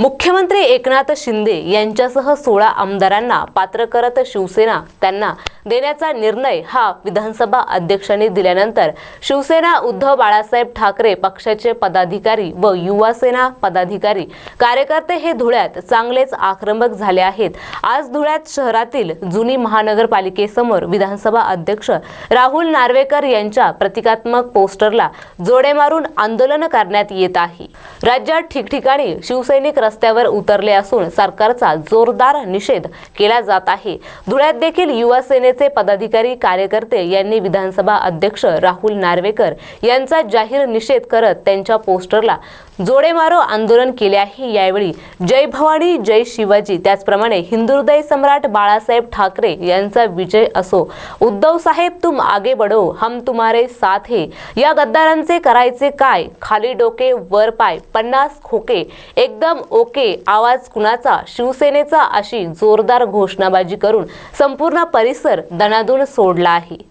मुख्यमंत्री एकनाथ शिंदे यांच्यासह सोळा आमदारांना पात्र करत शिवसेना त्यांना देण्याचा निर्णय हा विधानसभा अध्यक्षांनी दिल्यानंतर शिवसेना उद्धव बाळासाहेब ठाकरे पक्षाचे पदाधिकारी व युवासेना पदाधिकारी कार्यकर्ते हे धुळ्यात चांगलेच आक्रमक झाले आहेत. आज धुळ्यात शहरातील जुनी महानगरपालिकेसमोर विधानसभा अध्यक्ष राहुल नार्वेकर यांच्या प्रतिकात्मक पोस्टरला जोडे मारून आंदोलन करण्यात येत आहे. राज्यात ठिकठिकाणी शिवसैनिक रस्त्यावर उतरले असून सरकारचा जोरदार निषेध केला जात आहे. धुळ्यात देखील युवासेने सेनेचे पदाधिकारी कार्यकर्ते यांनी विधानसभा अध्यक्ष राहुल नार्वेकर यांचा जाहीर निषेध करत त्यांच्या पोस्टरला जोडे मारो आंदोलन केले आहे. यावेळी जय भवानी जय शिवाजी त्याचप्रमाणे हिंदुहृदय सम्राट बाळासाहेब ठाकरे यांचा विजय असो. उद्धव साहेब तुम आगे बढो हम तुम्हारे साथ हे. या गद्दारांचे करायचे काय? खाली डोके वर पाय पन्नास खोके. एकदम ओके आवाज कुणाचा? शिवसेनेचा अशी जोरदार घोषणाबाजी करून संपूर्ण परिसर दणादून सोडला आहे.